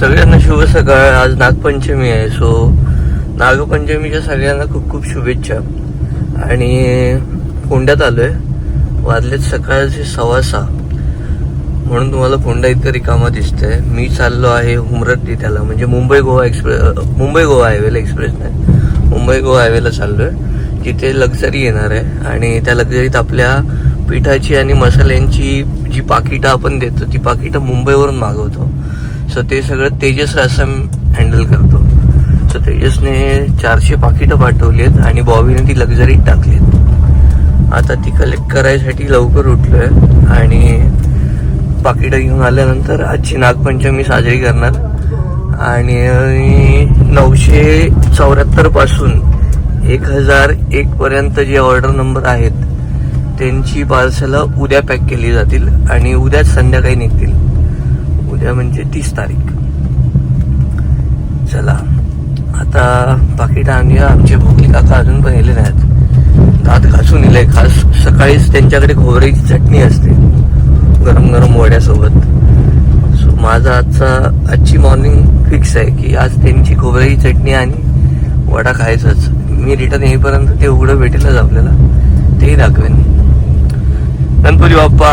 सगळ्यांना शुभ सकाळ. आज नागपंचमी आहे सो नागपंचमीच्या सगळ्यांना खूप खूप शुभेच्छा. आणि फोंड्यात आलोय. वाजलेत सकाळचे सव्वा सहा. म्हणून तुम्हाला फोंडा इतकं रिकामा दिसतंय. मी चाललो आहे हुमरट त्याला म्हणजे मुंबई गोवा एक्सप्रेस मुंबई गोवा हायवेला एक्सप्रेस नाही मुंबई गोवा हायवेला चाललोय. तिथे लक्झरी येणार आहे. आणि त्या लक्झरीत आपल्या पिठाची आणि मसाल्यांची जी पाकिटं आपण देतो ती पाकिटं मुंबईवरून मागवतो. सो ते सगळं तेजस रासम हँडल करतो. सो तेजसने चारशे पाकिटं पाठवली आहेत आणि बॉबीने ती लक्झरीत टाकली आहेत आता ती कलेक्ट करायसाठी लवकर उठलो आहे आणि पाकिटं घेऊन आल्यानंतर आजची नागपंचमी साजरी करणार. आणि नऊशे चौऱ्याहत्तरपासून एक हजार एक पर्यंत जे ऑर्डर नंबर आहेत त्यांची पार्सलं उद्या पॅक केली जातील आणि उद्याच संध्याकाळी निघतील. उद्या म्हणजे तीस तारीख. चला आता पाकिट आणूया आमचे भोगली काका अजून पण येले नाहीत. दात घासून येले खास सकाळीच त्यांच्याकडे खोबऱ्याची चटणी असते. गरम गरम वड्यासोबत. सो माझा आजचा आजची मॉर्निंग फिक्स आहे की आज त्यांची खोबऱ्याची चटणी आणि वडा खायचाच. मी रिटर्न येईपर्यंत ते उघडं भेटेलच आपल्याला. तेही दाखवेन. गणपती बाप्पा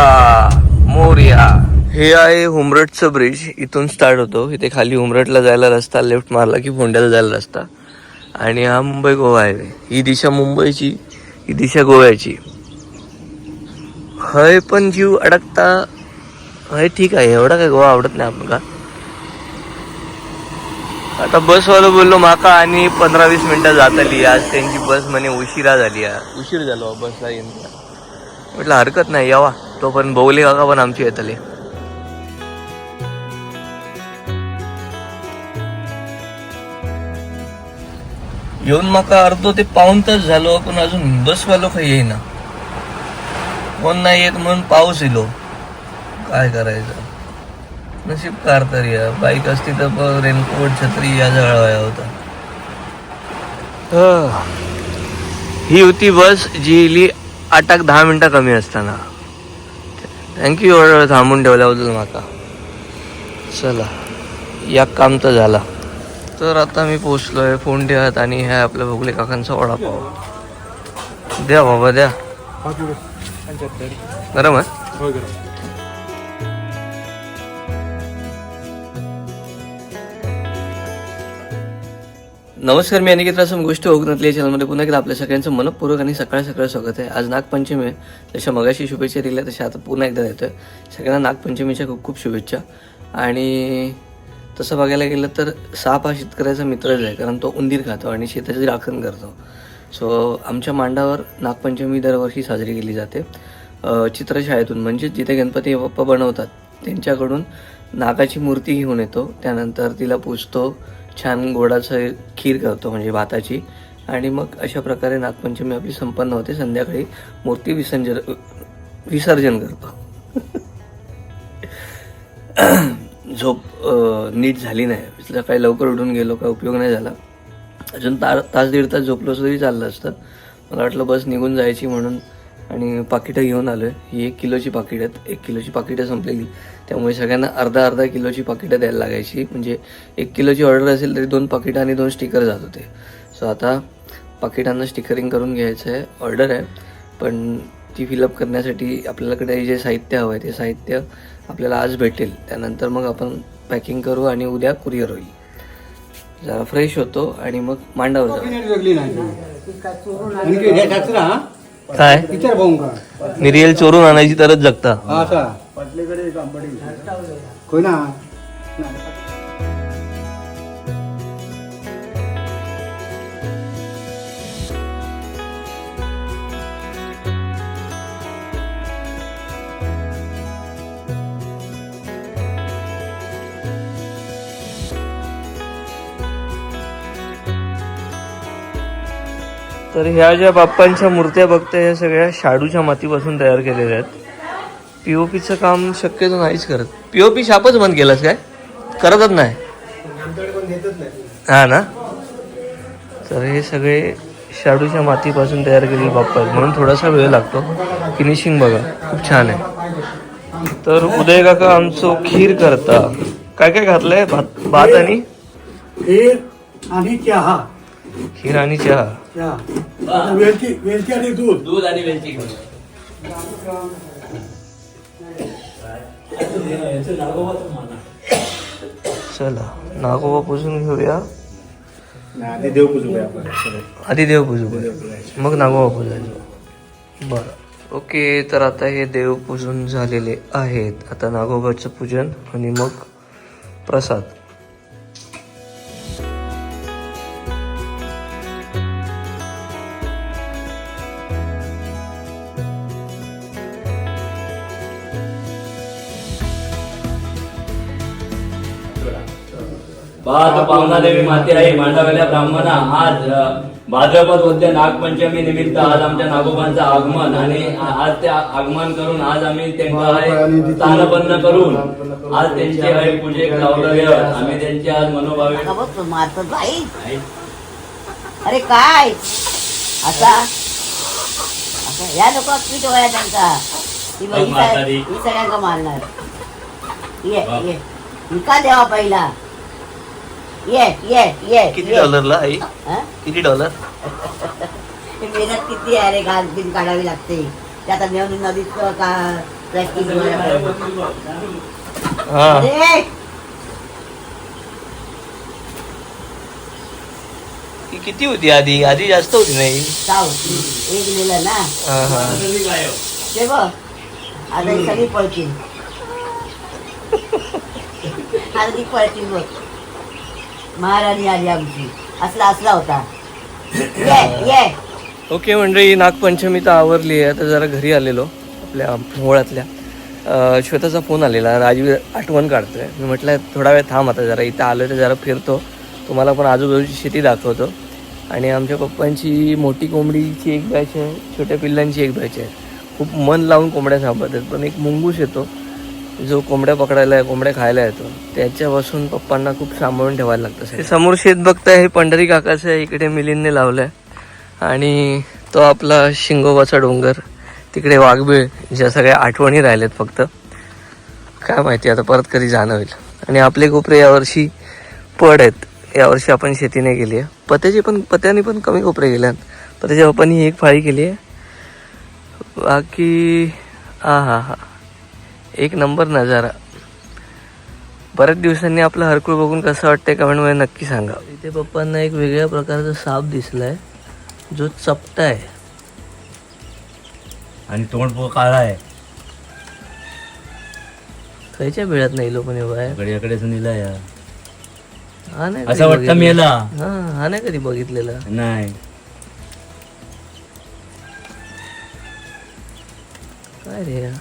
मोरया. हे आहे हुमरटचं ब्रिज इथून स्टार्ट होतो. इथे खाली हुमरटला जायला रस्ता लेफ्ट मारला की फोंड्याला जायला रस्ता. आणि हा मुंबई गोवा हायवे ही दिशा मुंबईची ही दिशा गोव्याची. हय पण जीव अडकता. हय ठीक आहे. एवढा काय गोवा आवडत नाही आपण का आता बसवाला बोललो माका आणि पंधरा वीस मिनिटं जातली आज त्यांची बस म्हणे उशिरा झाली. उशीर झालो बसला येऊन. म्हटलं हरकत नाही यावा. तो पण बवले काका पण आमची येतले. येऊन माका अर्धो ते पाऊन तास झालो पण अजून बसवालो काही येईना. कोण नाही येत म्हणून पाऊस येलो काय करायचं? नशीब कार तर या बाईक असती तर रेनकोट छत्री या जळवाया होता. ही. होती बस जी इली आठाक दहा मिनटं कमी असताना. थँक्यू एवढा वेळ थांबून ठेवल्याबद्दल माका. चला या काम तर झाला. तर आता मी पोचलोय फोन ठेवत आणि ह्या आपल्या भोगले काकांचा वडापाव. द्या बाबा द्या. गरम आहे? नमस्कार मी अनिकेत रासम गोष्ट कोकणातल्या या चॅनलमध्ये पुन्हा एकदा आपल्या सगळ्यांचं मनपूर्वक आणि सकाळ सकाळ स्वागत आहे. आज नागपंचमी आहे. जशा मगाशी शुभेच्छा दिल्या तशा आता पुन्हा एकदा देतोय. सगळ्यांना नागपंचमीच्या खूप खूप शुभेच्छा. आणि तसं बघायला गेलं तर साप हा शेतकऱ्याचा मित्रच आहे कारण तो उंदीर खातो आणि शेताची राखण करतो. सो आमच्या मांडावर नागपंचमी दरवर्षी साजरी केली जाते. चित्रशाळेतून म्हणजे जिथे गणपती बाप्पा बनवतात त्यांच्याकडून नागाची मूर्ती घेऊन येतो. त्यानंतर तिला पूजतो छान गोडाचं खीर करतो म्हणजे भाताची. आणि मग अशा प्रकारे नागपंचमी आपली संपन्न होते. संध्याकाळी मूर्ती विसर्जन विसर्जन करतो. झोप नीट झाली नाही. सकाळी लवकर उठून गेलो काय उपयोग नाही झाला. अजून ता तास दीड तास झोपलो असं तरी चाललं असतं. मला वाटलं बस निघून जायची म्हणून आणि पाकिटं घेऊन आलोय. ही एक किलोची पाकिट आहेत. एक किलोची पाकिटं संपलेली. त्यामुळे सगळ्यांना अर्धा अर्धा किलोची पाकिटं द्यायला लागायची. म्हणजे एक किलोची ऑर्डर असेल तरी दोन पाकिटं आणि दोन स्टिकर जात होते. सो आता पाकिटांना स्टिकरिंग करून घ्यायचं आहे ऑर्डर आहे. पण ती फिलअप करण्यासाठी आपल्याकडे जे साहित्य हवं आहे ते साहित्य आपल्याला आज भेटेल. त्यानंतर मग आपण पॅकिंग करू आणि उद्या कुरिअर होईल. जरा फ्रेश होतो आणि मग मांडावर जाऊ? काय? मिरियल चोरून आणायची तरच जगता. हा कोण तर ह्या ज्या बाप्पांच्या मूर्त्या बघताय ह्या सगळ्या शाडूच्या मातीपासून तयार केलेल्या आहेत. पीओपीचं काम शक्यतो नाहीच करत. पीओपी शापच बंद केलंस काय? करतच नाही. हा ना? तर हे सगळे शाडूच्या मातीपासून तयार केलेले बाप्पा आहेत. म्हणून थोडासा वेळ लागतो. फिनिशिंग बघा. खूप छान आहे. तर उदय काका आमचं खीर करता. काय काय घातलंय? भात भात आणि? खीर आणि चहा. खीर आणि चहा. वेलची वेलची आणि दूध. दूध आणि वेलची घेऊन चला नागोबा पुजून घेऊया. आधी देव आपण. आधी देव पूजू. मग नागोबा पूजायचं. बरं. ओके तर आता हे देव पूजून झालेले आहेत. आता नागोबाचं पूजन आणि मग प्रसाद. पाहत पावना देवी माते आई मांडवल्या ब्राह्मणा आज भाद्रपद वद्य नागपंचमी निमित्त आज आमच्या नागोबांचं आगमन आणि आज ते आगमन करून आज आम्ही त्यांना स्थानपन्न करून आज त्यांची पूजेक लावलेले. आहोत. आम्ही त्यांची आज मनोभावे अरे काय? असा? असं? या लोक पीठ वया त्यांचा ती. ही सगळ्यांका मारणार. ये ये. का देवा पहिला. ये ये ये किती. डॉलरला आई? हं? किती डॉलर मेहनत किती आहे रे घाल किती काढावी लागते. ते आता नेऊन नदीत का प्रॅक्टिस हा किती होती आधी? आधी जास्त होती नाही? जाऊ एक लिहिलं ना. हा हा. ते बघ आता ही सगळी पळतील. आता ती पळतील बघ. महाराणी आली आमची. असला असला होता. ये ये. ओके मंडळी नागपंचमी तर आवरली आहे. आता जरा घरी आलेलो आपल्या मोहळातल्या अं, श्वेताचा फोन आलेला. राजवीर आठवण काढतोय. मी म्हटलं थोडा वेळ थांब आता जरा. इथं आलो तर जरा फिरतो. तुम्हाला पण आजूबाजूची शेती दाखवतो. आणि आमच्या पप्पांची मोठी कोंबडीची एक बॅच आहे. छोट्या पिल्लांची एक बॅच आहे. खूप मन लावून कोंबड्या सांभाळतात. पण एक मुंगूस येतो. जो कोंबड्या पकडायला कोंबड्या खायला येतो त्याच्यापासून पप्पांना खूप सांभाळून ठेवायला लागतं समोर शेत बघताय हे पंढरी काकाचं आहे इकडे मिलिंदने लावलंय. आणि तो आपला शिंगोबाचा डोंगर तिकडे वाघबीळ ज्या सगळ्या आठवणी राहिल्यात फक्त. काय माहिती आता परत कधी जाणं होईल. आणि आपले कोपरे यावर्षी पड आहेत. यावर्षी आपण शेती नाही केली आहे. पत्याची पण पत्याने पण कमी कोपरे गेल्यात पत्याच्या बापांनी एक फाळी केली आहे. बाकी हा हा हा. एक नंबर नजारा. बऱ्याच दिवसांनी आपलं हरकुळ बघून कसं वाटतंय कमेंटमध्ये नक्की सांगा. इथे पप्पांना एक वेगळ्या प्रकारचा साप दिसलाय. जो चपटा आहे आणि तोंड काळा आहे खायच्या वेळात नाही लोक बाहेर. गड्याकडे सुनीला या हा नाही कधी असं वाटतं बघितलं. मेला हा हा नाही कधी बघितलेला. नाही. काय रे? हा?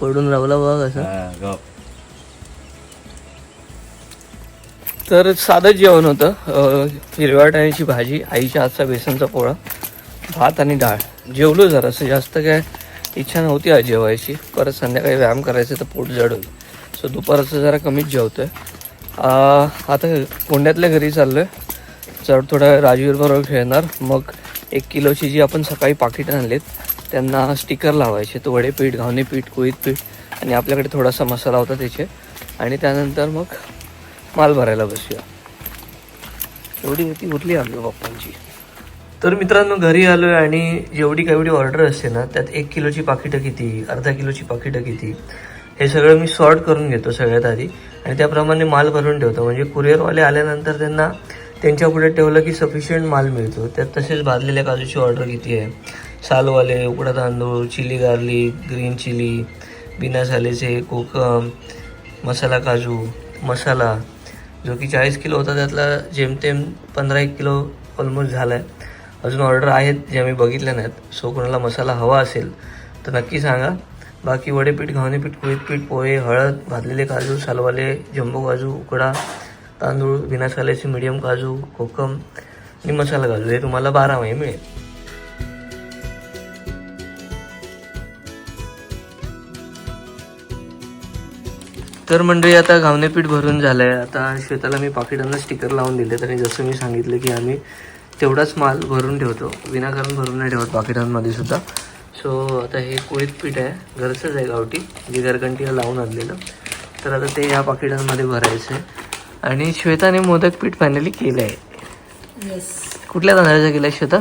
पडून रावला बघ असं. हा, गप. तर साधं जेवण होतं. हिरव्या वाटाण्याची भाजी आईच्या हातचा बेसनचा पोळा भात आणि डाळ. जेवलो जरासं. जास्त काय इच्छा नव्हती आज जेवायची. परत संध्याकाळी व्यायाम करायचं तर पोट जड होईल सो दुपारचं जरा कमीच जेवतोय. अं, आता कोंड्यातल्या घरी चाललोय. जर थोडा राजवीर बरोबर खेळणार. मग एक किलोची जी आपण सकाळी पाकिट आणलेत त्यांना स्टिकर लावायचे. तो वडे पीठ घावणे पीठ कोळीत पीठ आणि आपल्याकडे थोडासा मसाला होता त्याचे. आणि त्यानंतर मग माल भरायला बसूया. एवढी होती उरली आलो पप्पांची. तर मित्रांनो घरी आलोय आणि जेवढी केवढी ऑर्डर असते ना त्यात एक किलोची पाकिटं किती अर्धा किलोची पाकिटं किती हे सगळं मी सॉर्ट करून घेतो सगळ्यात आधी. आणि त्याप्रमाणे माल भरून ठेवतो. म्हणजे कुरिअरवाले आल्यानंतर त्यांना त्यांच्या पुढे ठेवलं की सफिशियंट माल मिळतो. त्यात तसेच भाजलेल्या काजूची ऑर्डर किती आहे. सालवाले उकडा तांदूळ चिली गार्लिक ग्रीन चिली बिना सालेचे कोकम मसाला काजू मसाला जो की चाळीस किलो होता त्यातला जेमतेम पंधरा एक किलो ऑलमोस्ट झाला आहे अजून ऑर्डर आहेत ज्या मी बघितल्या नाहीत. सो कोणाला मसाला हवा असेल तर नक्की सांगा. बाकी वडेपीठ घावणे पीठ कुळीत पीठ पोहे हळद भाजलेले काजू सालवाले जम्बो काजू उकडा तांदूळ बिना साल्याचे मिडियम काजू कोकम आणि मसाला काजू. हे तुम्हाला बारा महिने मिळेल. तर मंडळी आता घावणे पीठ भरून झालंय. आता श्वेताला मी पाकिटांना स्टिकर लावून दिले आणि जसं मी सांगितलं की आम्ही तेवढाच माल भरून ठेवतो. विनाकारण भरून नाही ठेवत पाकिटांमध्ये सुद्धा. सो आता हे कोळीत पीठ आहे. घरचंच आहे गावठी जे घरघंटीला लावून आणलेलं. तर आता ते ह्या पाकिटांमध्ये भरायचं आहे. आणि श्वेताने मोदक पीठ फायनली केलं आहे. कुठल्या तांदळाचं केलं आहे श्वेता?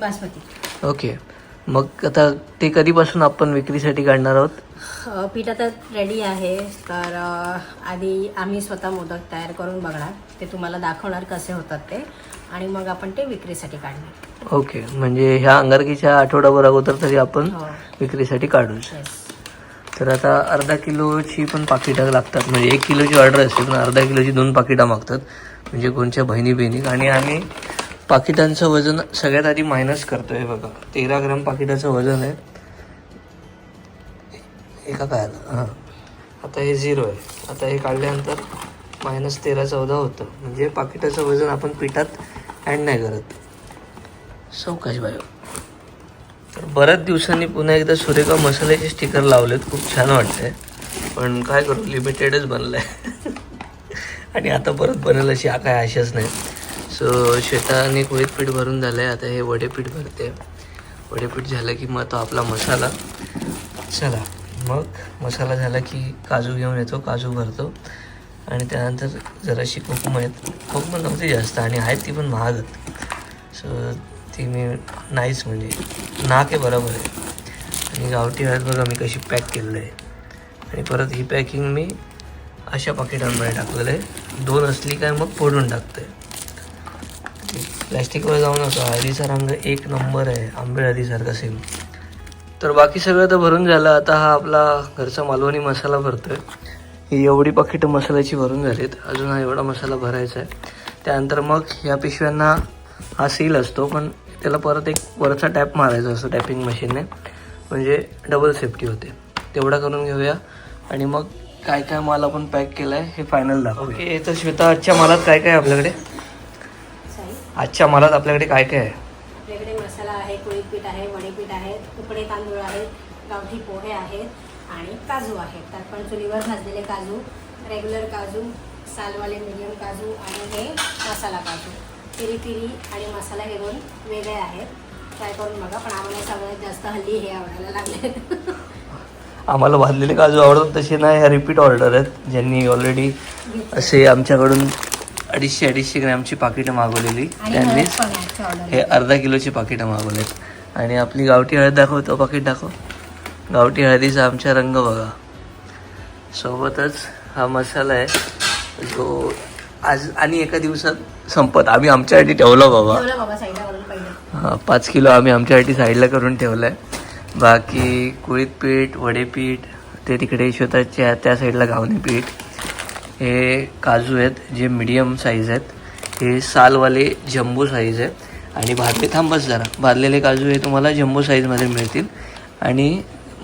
बासमती. ओके मग आता ते कधीपासून आपण विक्रीसाठी काढणार आहोत? पीठ आता रेडी आहे. तर आधी आम्ही स्वतः मोदक तयार करून बघणार. ते तुम्हाला दाखवणार कसे होतात ते. आणि मग आपण ते विक्रीसाठी काढणार. ओके म्हणजे ह्या अंगारकीच्या आठवडाभर अगोदर तरी आपण हो. विक्रीसाठी काढूच येस तर आता अर्धा किलोची पण पाकिटं लागतात. म्हणजे एक किलोची ऑर्डर असते पण अर्धा किलोची दोन पाकिटं मागतात. म्हणजे कोणच्या बहिणी बहिणी आणि आम्ही पाकिटांचं वजन सगळ्यात आधी मायनस करतोय बघा. तेरा ग्राम पाकिटाचं वजन आहे. एका काय हां. आता हे झिरो आहे. आता हे काढल्यानंतर मायनस तेरा चौदा होतं. म्हणजे पाकिटाचं वजन आपण पिठात ॲड नाही करत. सौकाश बायो. तर बऱ्याच दिवसांनी पुन्हा एकदा सुरेखा मसाल्याचे स्टिकर लावलेत. खूप छान वाटतंय. पण काय करू लिमिटेडच बनलं आहे आणि आता परत बनेल अशी काय आशाच नाही. सो शेताने कोळीत पीठ भरून झालं आहे आता हे वडेपीठ भरते. वडेपीठ झालं की मग तो आपला मसाला. चला. मग मसाला झाला की काजू घेऊन येतो काजू भरतो. आणि त्यानंतर जराशी कोकम आहेत. कोकम नव्हती जास्त आणि आहेत ती पण महाग आहेत. सो ती मी नाहीच म्हणजे नाक आहे बरोबर आहे. आणि गावठी हळद बघा मी कशी पॅक केलेलं आहे. आणि परत ही पॅकिंग मी अशा पाकिटांमध्ये टाकलेलं आहे. दोन असली काय मग फोडून टाकतोय. प्लॅस्टिकवर जाऊन असं हळदीचा रंग एक नंबर आहे. आंबे हळदीसारखा सेम तर बाकी सगळं तर भरून झालं. आता हा आपला घरचा मालवणी मसाला भरतोय. ही एवढी पाकिटं मसाल्याची भरून झालीत. अजून हा एवढा मसाला भरायचा आहे. त्यानंतर मग या पिशव्यांना हा सील असतो पण त्याला परत एक वरचा टॅप मारायचा असतो टॅपिंग मशीनने म्हणजे डबल सेफ्टी होते. तेवढा करून घेऊया. आणि मग काय काय माल आपण पॅक केला आहे हे फायनल दाखव ओके तर श्वेता आजच्या मालात काय काय आहे आपल्याकडे? आजच्या मालात आपल्याकडे काय काय आहे आपल्याकडे मसाला आहे कुळीत पीठ आहे वडेपीठ आहे उकडे तांदूळ आहेत गावठी पोहे आहेत आणि काजू आहेत. त्यात पण चुलीवर भाजलेले काजू रेग्युलर काजू सालवाले मिडियम काजू आणि हे मसाला काजू. पिरी पिरी आणि मसाला हे दोन वेगळे आहेत. ट्राय करून बघा पण आम्हाला सगळ्यात जास्त हल्ली हे आवडायला लागले आम्हाला भाजलेले काजू आवडतात तसे नाही ह्या रिपीट ऑर्डर आहेत. ज्यांनी ऑलरेडी असे आमच्याकडून अडीचशे अडीचशे ग्रॅमची पाकिटं मागवलेली. त्यांनीच ऑर्डर हे अर्धा किलोची पाकिटं मागवलेत. आणि आपली गावठी हळद दाखवतो पाकिट दाखव. गावठी हळदीचा आमचा रंग बघा. सोबतच हा मसाला आहे जो आज आणि एका दिवसात संपत. आम्ही आमच्यासाठी ठेवला बाबा. हा, पाच किलो आम्ही आमच्यासाठी साईडला करून ठेवलं आहे बाकी कुळीत पीठ वडेपीठ ते तिकडे स्वतःच्या त्या साईडला घावणे पीठ. हे काजू आहेत जे मिडियम साईज आहेत. हे सालवाले जम्बो साईज आहे आणि भाजले थांबच जरा. भाजलेले काजू हे तुम्हाला जम्बो साईजमध्ये मिळतील. आणि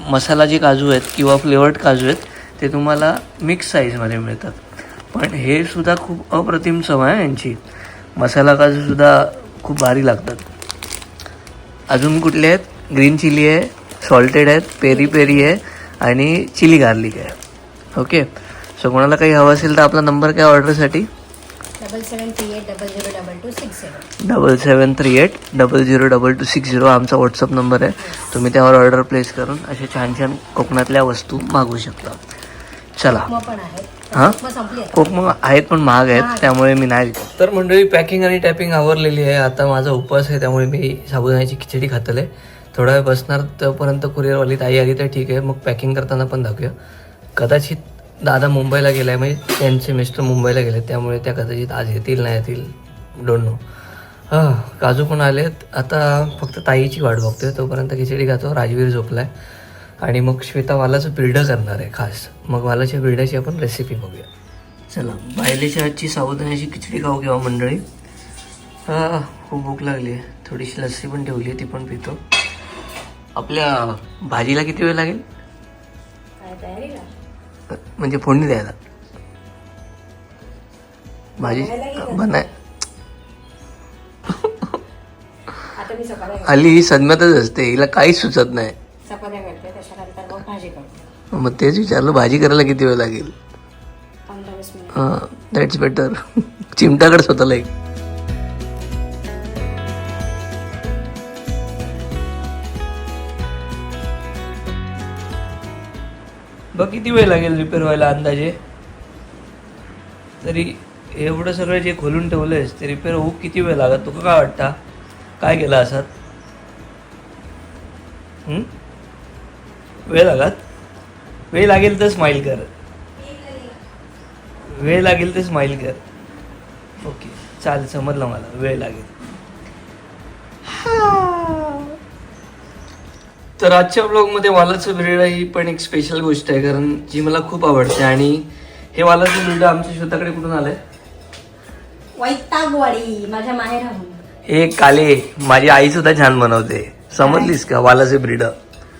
मसाला जे काजू आहेत किंवा फ्लेवर्ड काजू आहेत ते तुम्हाला मिक्स साईजमध्ये मिळतात. पण हे सुद्धा खूप अप्रतिम चव आहे यांची. मसाला काजूसुद्धा खूप भारी लागतात. अजून कुठले आहेत? ग्रीन चिली आहे सॉल्टेड आहेत पेरी पेरी आहे आणि चिली गार्लिक आहे. ओके सो कोणाला काही हवं असेल तर आपला नंबर काय ऑर्डरसाठी double seven three eight double zero double two six zero double seven three eight double zero double two six zero आमचा व्हॉट्सअप नंबर आहे. तुम्ही त्यावर ऑर्डर प्लेस करून अशा छान छान कोकणातल्या वस्तू मागवू शकता. चला. हां? मग संपली आहेत. कोकम आहेत पण महाग आहेत त्यामुळे मी नाही विकत. तर मंडळी पॅकिंग आणि टॅपिंग आवरलेली आहे. आता माझा उपवास आहे त्यामुळे मी साबुदाण्याची खिचडी खातले. थोडा वेळ बसणार तोपर्यंत कुरिअरवाली ताई आली तर ठीक आहे. मग पॅकिंग करताना पण दाखवूया. कदाचित दादा मुंबईला गेला आहे म्हणजे त्यांचे मिस्टर मुंबईला गेले त्यामुळे त्या कदाचित आज येतील नाही येतील डोंट नो हां काजू पण आलेत. आता फक्त ताईची वाट बघतोय तोपर्यंत खिचडी खातो राजवीर झोपलाय. आणि मग श्वेता वालाचं बिल्ड करणार आहे खास. मग वालाच्या बिल्डाची आपण रेसिपी बघूया. चला बायलेच्या आजची सावधानाची खिचडी खाऊ किंवा मंडळी. हा खूप भूक लागली आहे. थोडीशी लस्सी पण ठेवली आहे ती पण पितो. आपल्या भाजीला किती वेळ लागेल? म्हणजे फोडणी द्यायला. भाजी बनाय आली ही सदम्यातच असते हिला काहीच सुचत नाही. मग भाजी करते. मग तेच विचारलं भाजी करायला किती वेळ लागेल? हां दॅट्स बेटर चिमटाकडे स्वतःला एक. बघ किती वेळ लागेल रिपेअर व्हायला अंदाजे. तरी एवढं सगळं जे खोलून ठेवलं आहेस ते रिपेअर होऊ किती वेळ लागत? तुका काय वाटतं? काय केलं असत? वेळ लागत? वेळ लागेल तर स्माईल कर. वेळ लागेल तर स्माईल कर. ओके चालेल समजलं मला. वेळ लागेल. तर आजच्या ब्लॉगमध्ये वालाचं ब्रेड ही पण एक स्पेशल गोष्ट आहे कारण जी मला खूप आवडते. आणि हे वालाचं ब्रेड आमच्या स्वतःकडे कुठून आलंय? वैतागवाडी माझ्या माहेराहून हे काले माझी आई सुद्धा छान बनवते. समजलीस का वालाचे ब्रीड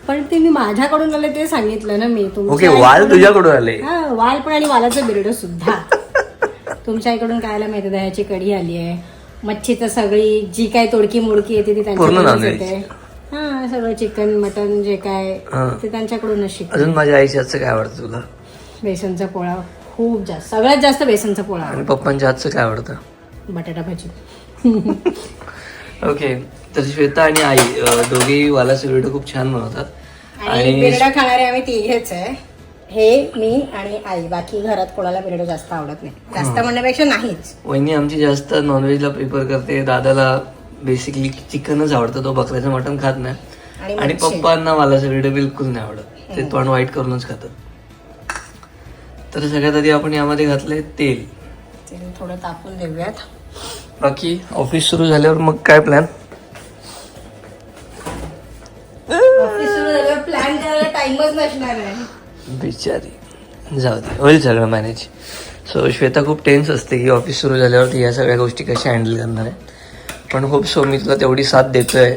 पण ते मी माझ्याकडून आले ते सांगितलं ना मी. तुमच्या ओके वाल आईकडून- तुझ्याकडून आले. हा वाल पण आणि वालाचं बिरड सुद्धा. तुमच्या इकडून खायला माहिती दह्याची कढी आली आहे. मच्छीचं सगळी जी काय तोडकी मोडकी येते ती पूर्ण त्यांच्याकडूनच non-veg. येते. हा सगळं चिकन मटन जे काय हा. ते त्यांच्याकडूनच शिकते अजून माझ्या आईच्या हातचं काय आवडतं तुला? बेसनचा पोळा खूप जास्त सगळ्यात जास्त बेसनचा पोळा आणि पप्पांच्या हातचं काय आवडतं? बटाटा भाजी. ओके तर श्वेता आणि आई अं, दोघेही वालाचे ब्रेड खूप छान बनवतात. आणि बिरडा खाणारे आम्ही तिघेच आहे. हे मी आणि आई. बाकी घरात कोणाला बिरडा जास्त आवडत नाही. जास्त म्हणण्यापेक्षा नाहीच. वहिनी आमची जास्त नॉनव्हेजला प्रिफर करते. दादाला बेसिकली चिकनच आवडतं तो बकऱ्याचं मटण खात नाही. आणि. पप्पांना मला ब्रेड बिलकुल नाही आवडत. ते तोंड वाईट करूनच खातात. तर सगळ्यात आधी आपण यामध्ये घातले तेल. ते थोडं तापून देऊयात बाकी ऑफिस सुरू झाल्यावर मग काय प्लॅन ऑफिस सुरू झाल्यावर प्लॅन करायला टाइमच नसणार आहे. बिचारी. जाऊ दे. होईल सगळं मॅनेज सो श्वेता खूप टेन्स असते की ऑफिस सुरू झाल्यावरती या सगळ्या गोष्टी कशा हँडल करणार आहे. पण होप सो मी तुला तेवढी साथ देतोय.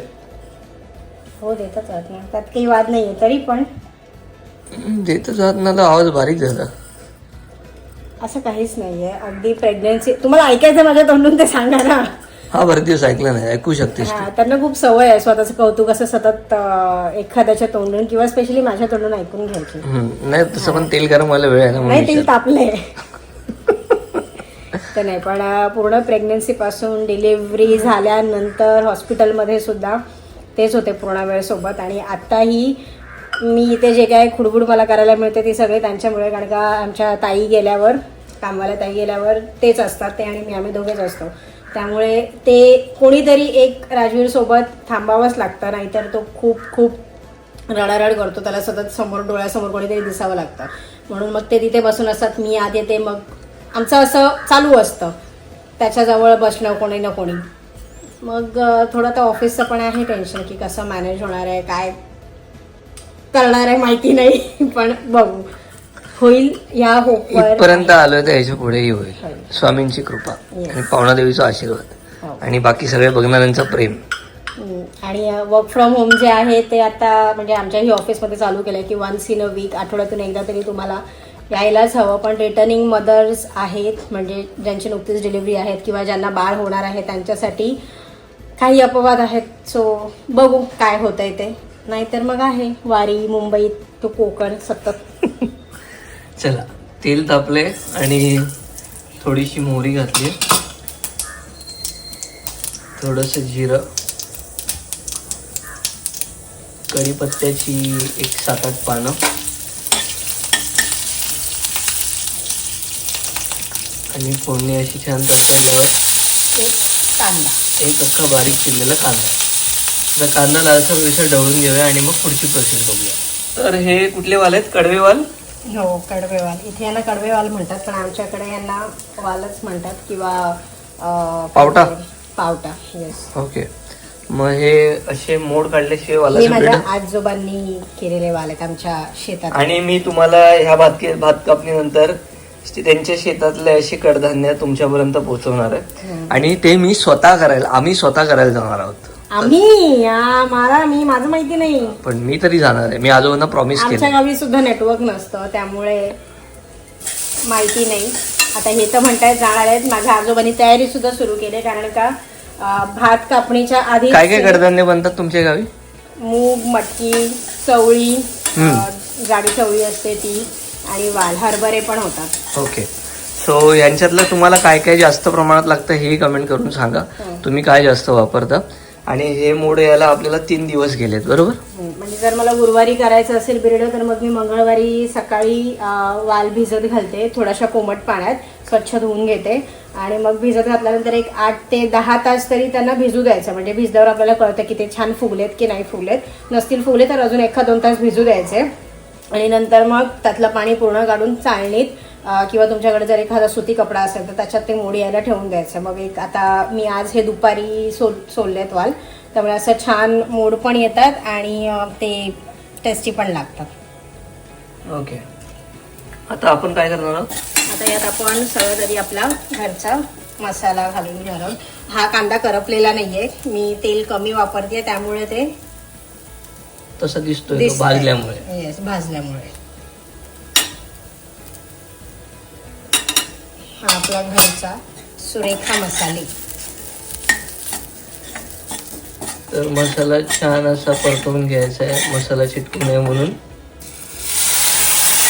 हो देतच आहात ना त्यात काही वाद नाहीये तरी पण. देतच जात ना आवाज बारीक झाला. असं काहीच नाहीये. अगदी प्रेग्नन्सी तुम्हाला ऐकायचं माझ्या तोंडून ते सांगा ना. हा बरं दिवस ऐकलं नाही ऐकू शकतेस हा, त्यांना खूप सवय आहे स्वतःचं कौतुक असं सतत अं, एखाद्याच्या तोंडून किंवा स्पेशली माझ्या तोंडून ऐकून घ्यायची. हम्म, नाही तसं पण तेल गरम व्हायला वेळ आहे ना म्हणून नाही ते. तापले तर नाही. पण पूर्ण प्रेग्नन्सीपासून डिलिव्हरी झाल्यानंतर हॉस्पिटलमध्ये सुद्धा तेच होते पूर्ण वेळ सोबत. आणि आत्ताही मी इथे जे काय खुडबुड मला करायला मिळते ती सगळे त्यांच्यामुळे कारण का आमच्या ताई गेल्यावर कामवाल्या ताई गेल्यावर तेच असतात ते आणि मी आम्ही दोघेच असतो. त्यामुळे ते कोणीतरी एक राजवीरसोबत थांबावंच लागतं नाहीतर तो खूप खूप रडारड करतो. त्याला सतत समोर डोळ्यासमोर कोणीतरी दिसावं लागतं. म्हणून मग ते तिथे बसून असतात मी आत येते मग आमचं असं चालू असतं त्याच्याजवळ बसणं कोणी ना कोणी मग थोडं तर ऑफिसचं पण आहे टेन्शन की कसं मॅनेज होणार आहे काय करणार आहे माहिती नाही पण बघू होईल या होपवर इथपर्यंत आलोय तर याच्या पुढेही होईल. स्वामींची कृपा. आणि पावणादेवीचा आशीर्वाद हो. आणि बाकी सगळे बघणाऱ्यांचं प्रेम. आणि वर्क फ्रॉम होम जे आहे ते आता म्हणजे आमच्याही ऑफिसमध्ये चालू केलं आहे की वन्स इन अ वीक आठवड्यातून एकदा तरी तुम्हाला यायलाच हवं. पण रिटर्निंग मदर्स आहेत म्हणजे ज्यांची नुकतीच डिलिव्हरी आहेत किंवा ज्यांना बाळ होणार आहे त्यांच्यासाठी काही अपवाद आहेत. सो बघू काय होतंय ते. नाहीतर मग आहे. वारी मुंबईत तो कोकण सतत. चला तेल तापले आणि थोडीशी मोहरी घातली थोडस जिरं. कढीपत्त्याची एक सात आठ पानं. आणि फोडणी अशी छान तडकायल्यावर एक कांदा. एक अख्खा बारीक चिरलेला कांदा. आता कांदा लालसर विसर ढवळून घेऊया आणि मग पुढची प्रोसेस बघूया. तर हे कुठले वाल आहेत? कडवे वाल हो कडवेवाल. इथे यांना कडवेवाल म्हणतात पण आमच्याकडे यांना वालच म्हणतात किंवा पावटा? पावटा येस ओके. मग हे असे मोड काढल्याशिवाय माझ्या आजोबांनी केलेले वाल आहेत आमच्या शेतात. आणि मी तुम्हाला ह्या भात भात कापणीनंतर त्यांच्या शेतातले असे कडधान्य तुमच्यापर्यंत पोहोचवणार आहे आणि ते मी स्वतः करायला आम्ही स्वतः करायला जाणार आहोत. आम्ही? या, मला मी माझं माहिती नाही. पण मी तरी जाणार आहे. मी आजोबांना प्रॉमिस आमच्या केलं गावी सुद्धा नेटवर्क नसतं त्यामुळे माहिती नाही. आता हे तर म्हणतायत जाणार आहेत. माझ्या आजोबांनी तयारी सुद्धा सुरू केली कारण का अं, भात कापणीच्या आधी काय काय कडधान्य बनतात तुमच्या गावी? मूग मटकी चवळी अं, जाडी चवळी असते ती. आणि वाल हरभरे पण होतात. ओके. सो यांच्यातलं तुम्हाला काय काय जास्त प्रमाणात लागतं हे कमेंट करून सांगा. तुम्ही काय जास्त वापरता? आणि हे मोड यायला आपल्याला तीन दिवस गेलेत बरोबर? म्हणजे जर मला गुरुवारी करायचं असेल बिरड तर मग मी मंगळवारी सकाळी वाल भिजत घालते थोड्याशा कोमट पाण्यात स्वच्छ धुवून घेते. आणि मग भिजत घातल्यानंतर एक आठ ते दहा तास तरी त्यांना भिजू द्यायचं. म्हणजे भिजल्यावर आपल्याला कळतं की ते छान फुगलेत की नाही फुगलेत. नसतील फुगले तर अजून एखाद दोन तास भिजू द्यायचे. आणि नंतर मग त्यातलं पाणी पूर्ण काढून चाळणीत किंवा तुमच्याकडे जर एखादा सुती कपडा असेल तर त्याच्यात ते मोडी यायला ठेवून द्यायचं. मग एक आता मी आज हे दुपारी सोल सोललेत वाल. त्यामुळे असं छान मोड पण येतात आणि ते टेस्टी पण लागतात. ओके. आता आपण काय करणार आहोत? आता यात आपण सगळं तरी आपला घरचा मसाला घालून घेणार आहोत. हा कांदा करपलेला नाहीये. मी तेल कमी वापरते त्यामुळे ते तसं दिसतोय तो दिसतंय. भाजल्यामुळे. Yes, भाजल्यामुळे. हा आपला घरचा सुरेखा मसाले. तर मसाला छान असा परतवून घ्यायचा आहे मसाला चिटकू नये म्हणून.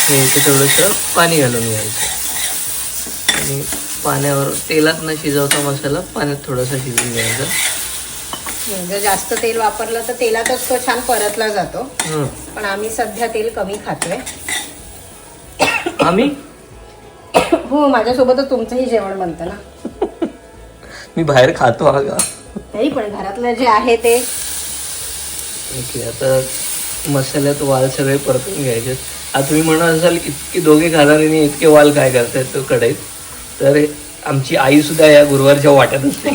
हे इथे थोडंसं पाणी घालून घ्यायचं. आणि पाण्यावर तेलात न शिजवता मसाला पाण्यात थोडासा शिजवून घ्यायचा. जर जास्त तेल वापरलं तर तेलातच तो छान परतला जातो. पण आम्ही सध्या तेल कमी खातोय. आम्ही? हो माझ्यासोबतच तुमचंही जेवण बनतं ना. मी बाहेर खातो हा का तरी पण घरातलं जे आहे ते. ओके आता मसाल्यात वाल सगळे परतून घ्यायचे. आता तुम्ही म्हणत असाल इतके दोघे घालाने इतके वाल काय करतायत तो कढईत. तर आमची आई सुद्धा या गुरुवारच्या वाट्यात असते.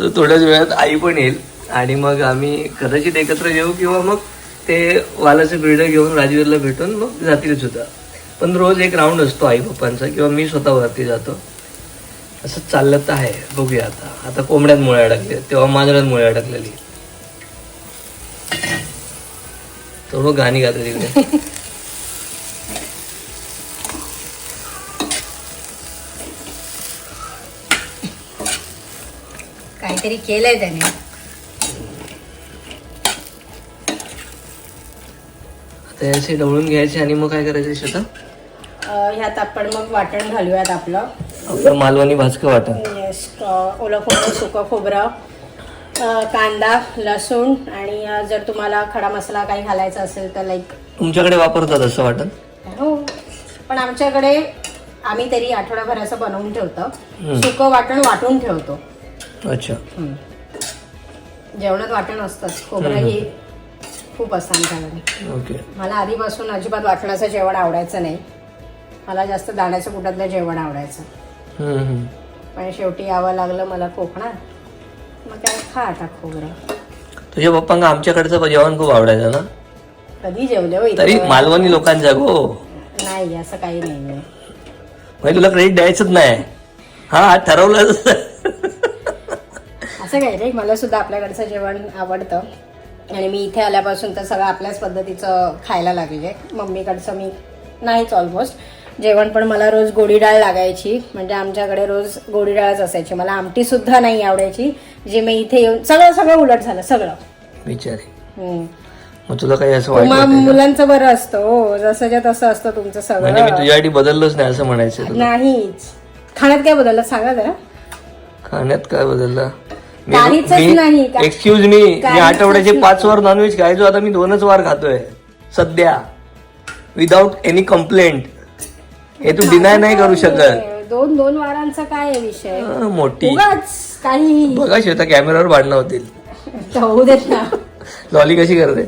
सो थोड्याच वेळात आई पण येईल आणि मग आम्ही कदाचित एकत्र येऊ किंवा मग ते वालाचं ब्रिडर घेऊन राजवीरला भेटून मग जातील सुद्धा. पण रोज एक राऊंड असतो आई पप्पांचा किंवा मी स्वतः वरती जातो. असं चाललं तर आहे. बघूया आता. आता कोंबड्यात मुळे अडकले तेव्हा मांजरात मुळे अडकलेली. तो मग गाणी गातो तिकडे काहीतरी केलंय त्याने. आता याचे ढवळून घ्यायचे आणि मग काय करायचं शेता अं, ह्यात आपण मग वाटण घालूयात आपलं. आपलं मालवणी भाजकं वाटण. येस ओलं खोबरं सुकं खोबरं अं, कांदा लसूण आणि अं, जर तुम्हाला खडा मसाला काही घालायचा असेल तर लाईक तुमच्याकडे वापरतात असं वाटण? हो. पण आमच्याकडे आम्ही तरी आठवड्याभराचं बनवून ठेवतो. सुकं वाटण वाटून ठेवतो. अच्छा. जेवणात वाटण असतंच. खोबरं ही खूप असतं ओके. मला आधीपासून अजिबात वाटणाचं जेवण आवडायचं नाही. मला जास्त दाण्याचं कुटातलं जेवण आवडायचं. हम्म, हम्म. पण शेवटी यावं लागलं मला कोकणात. मग काय खा आता खोबरं. तुझ्या पप्पांना आमच्याकडचं जेवण खूप आवडायचं ना? कधी जेवले हो? तरी मालवणी लोकांचा गो. नाही असं काही नाही. म्हणजे तुला क्रेडिट द्यायचंच नाही. हा ठरवलं असं काही नाही. मला सुद्धा आपल्याकडचं जेवण आवडतं. आणि मी इथे आल्यापासून तर सगळं आपल्याच पद्धतीचं खायला लागले मम्मीकडचं मी नाहीच ऑलमोस्ट जेवण पण मला रोज गोडी डाळ लागायची. म्हणजे आमच्याकडे रोज गोडी डाळच असायची. मला आमटी सुद्धा नाही आवडायची. जे मी इथे येऊन सगळं सगळं उलट झालं. सगळं. बिचारी. मग तुला काही असं? मुलांचं बरं असतं हो. जसं तसं असतं तुमचं म्हणजे मी सगळं तुझ्यासाठी बदललोच नाही असं म्हणायचं. नाहीच. खाण्यात काय बदललं? सांगा जरा. खाण्यात काय बदललं? काहीच नाही. का- एक्सक्यूज मी मी काहीच आठवड्याचे नाही. पाच वार नॉनव्हेज खायचो आता मी दोनच वार खातोय. सध्या. विदाऊट एनी कंप्लेंट हे तू डिनाय नाही करू शकत. दोन दोन वारांचा काय आहे विषय? अं, मोठी. उगाच काही बघा श्वेता कॅमेरावर भांडणं होतील. होऊ देत ना. लॉली कशी करते?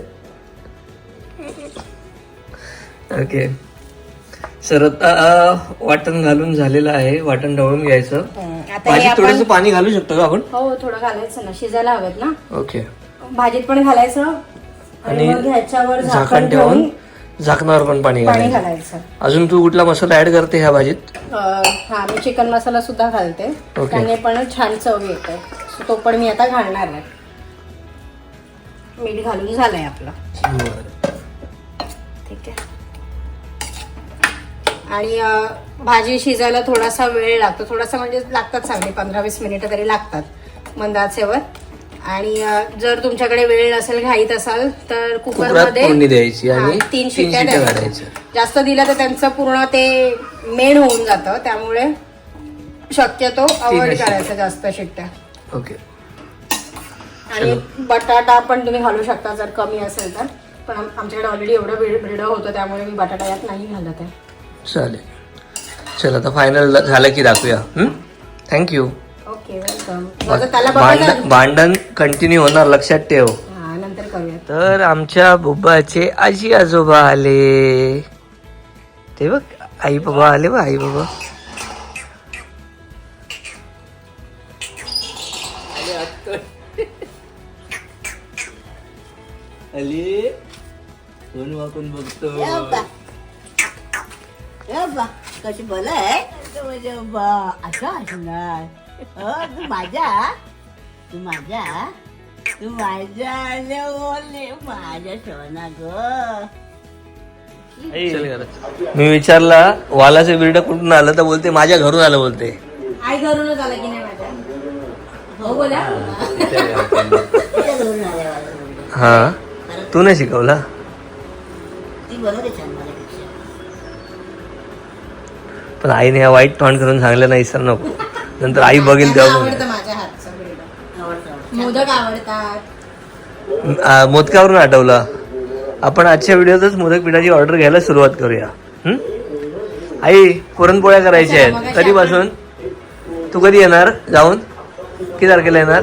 ओके सर आता अं, वाटण घालून झालेलं आहे. वाटण ढवळून घ्यायचं. आता हे भाजीत आपण थोडस पाणी घालू शकतो का आपण? हो थोडं घालायचं ना. शिजायला हवेत ना? ओके. भाजीत पण घालायचं आणि आणि मग ह्याच्यावर झाकण ठेवून झाकणावर पण पाणी पाणी घालायचं. घालायचं. अजून तू कुठला मसाला ऍड करते ह्या भाजीत? अं, हा मी चिकन मसाला सुद्धा घालते. त्याने पण छान चव येते. So तो पण मी आता घालणार आहे. मीठ घालून झालंय आपलं. ठीक आहे. आणि भाजी शिजायला थोडासा वेळ लागतो. थोडासा म्हणजे लागतात चांगले पंधरा वीस मिनिटं तरी लागतात मंदाचेवर. आणि जर तुमच्याकडे वेळ नसेल घाईत असाल तर कुकरमध्ये फोडणी द्यायची आणि तीन शिट्ट्या शिट्ट्या द्यायच्या. जास्त दिलं तर त्यांचं पूर्ण ते मेण होऊन जातं. त्यामुळे शक्यतो अवॉइड. करायचं जास्त शिट्ट्या ओके. आणि बटाटा पण तुम्ही घालू शकता जर कमी असेल तर. पण आम- आमच्याकडे ऑलरेडी एवढं बिडं होतं त्यामुळे मी बटाटा यात नाही घालत आहे. चालेल. चल आता फायनल झालं की दाखवूया. थँक्यू ओके वेलकम भांडण भांडण कंटिन्यू होणार लक्षात ठेव. हा तर आमच्या बुब्बाचे आजी आजोबा आले. ते बघ आई बाबा आले बघ आई बाबा. अली कोण वाकून बघतो अब्बा, कशी बोल आहे म्हणजे असं असणार. तू माझ्या? तू माझ्या? तू माझ्या बोलले माझ्या सोना ग. मी विचारला वालाचे बिर्ड कुठून आलं तर बोलते माझ्या घरून आलं बोलते. आई घरूनच आला की नाही माझ्या? हो बोला. हा. तू नाही शिकवला? ती बरोबर आहे छान. पण आईने या वाईट तोंड करून सांगलं नाही सर नको. नंतर आई बघेल तेव्हा मोदकावरून आठवलं. आपण आजच्या व्हिडिओतच मोदक पिठाची ऑर्डर घ्यायला सुरुवात करूया? आई पुरणपोळ्या करायच्या आहेत. कधीपासून? तू कधी येणार? जाऊन? किती तारखेला येणार?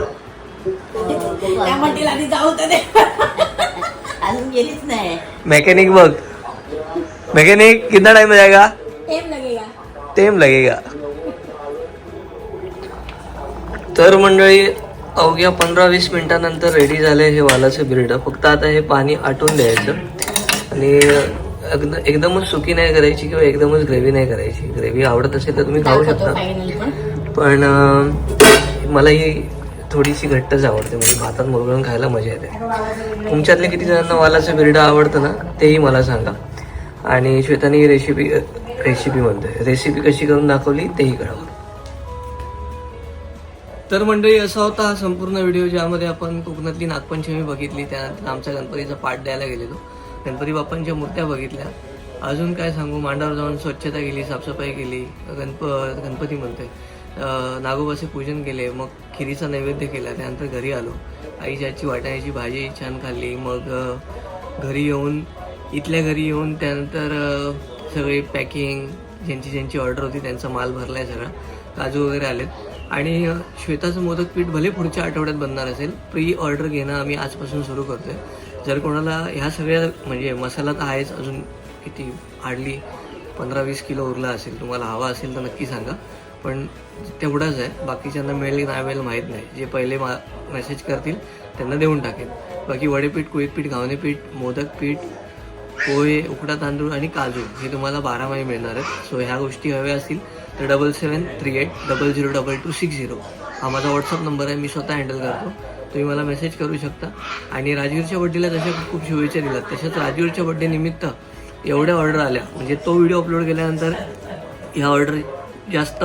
मैकेनिक बघ. मैकेनिक कितना टाइम जाएगा टेप लगेगा। तर मंडळी अवघ्या पंधरा वीस मिनिटानंतर रेडी झाले हे वालाचे ब्रेड फक्त आता हे पाणी आटून द्यायचं. आणि एकद- एकदमच सुकी नाही करायची किंवा एकदमच ग्रेव्ही नाही करायची. ग्रेव्ही आवडत असेल तर तुम्ही खाऊ शकता. पण. मला ही थोडीशी घट्टच आवडते. म्हणजे भातात मुरगळून खायला मजा येते. तुमच्यातले किती जणांना वालाचं बिरडा आवडतं ना तेही मला सांगा. आणि श्वेताने ही रेसिपी रेसिपी म्हणतोय. रेसिपी कशी करून दाखवली तेही कळवा. तर मंडळी असा होता हा संपूर्ण व्हिडिओ ज्यामध्ये आपण कोकणातली नागपंचमी बघितली त्यानंतर आमच्या गणपतीचा पाठ द्यायला गेलेलो. गणपती बाप्पांच्या मूर्त्या बघितल्या. अजून काय सांगू? मांडावर जाऊन स्वच्छता केली साफसफाई केली. गणप गणपती म्हणतोय. नागोबाचे पूजन केले मग खिरीचा नैवेद्य केला त्यानंतर घरी आलो. आईची आजची वाटाण्याची भाजी छान खाल्ली मग घरी येऊन इथल्या घरी येऊन त्यानंतर सगळी पॅकिंग ज्यांची ज्यांची ऑर्डर होती त्यांचा माल भरलाय सगळा. काजू वगैरे आलेत. आणि श्वेताचं मोदक पीठ भले पुढच्या आठवड्यात बनणार असेल प्री ऑर्डर घेणं आम्ही आजपासून सुरू करतोय. जर कोणाला ह्या सगळ्या म्हणजे मसाला तर आहेच अजून किती हार्डली पंधरा वीस किलो उरला असेल तुम्हाला हवा असेल तर नक्की सांगा. पण तेवढाच आहे. बाकीच्यांना मिळेल नाही मिळेल माहीत नाही. जे पहिले मा मेसेज करतील त्यांना देऊन टाकेन. बाकी वडेपीठ कुळीत पीठ घावणे पीठ मोदक पीठ पोहे उकडा तांदूळ आणि काजू हे तुम्हाला बारामाही मिळणार आहेत. सो ह्या गोष्टी हव्या असतील तर double seven three eight double zero double two six zero हा माझा व्हॉट्सअप नंबर आहे मी स्वतः हँडल करतो. तुम्ही मला मेसेज करू शकता. आणि राजवीरच्या बड्डेला जशा खूप शुभेच्छा दिल्यात. तशाच राजवीरच्या बड्डे निमित्त एवढ्या ऑर्डर आल्या. म्हणजे तो व्हिडिओ अपलोड केल्यानंतर ह्या ऑर्डर जास्त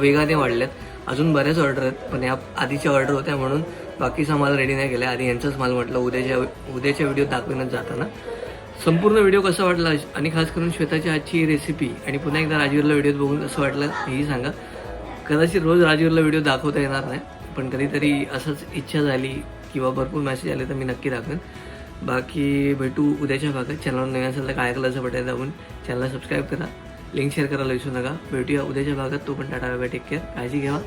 वेगाने वाढल्यात. अजून बऱ्याच ऑर्डर आहेत पण या आधीच्या ऑर्डर होत्या म्हणून बाकीचा माल रेडी नाही केला. आधी यांचाच माल म्हटलं उद्याच्या उद्याच्या व्हिडिओ दाखविण्यात जाताना. संपूर्ण व्हिडिओ कसा वाटला? आणि खास करून श्वेताची आजची रेसिपी आणि पुन्हा एकदा राजवीरला व्हिडिओ बघून कसं वाटलं हेही सांगा. कदाचित रोज राजवीरला व्हिडिओ दाखवता येणार नाही पण कधीतरी असंच इच्छा झाली किंवा भरपूर मेसेज आले तर मी नक्की दाखवेन. बाकी भेटू उद्याच्या भागात. चॅनलवर नवीन असेल तर काय कलरचं बटन दाबून चॅनलला सबस्क्राईब करा. लिंक शेअर करायला विसरू नका. भेटूया उद्याच्या भागात. तो पण टाटा बाय टेक केअर काळजी घ्या.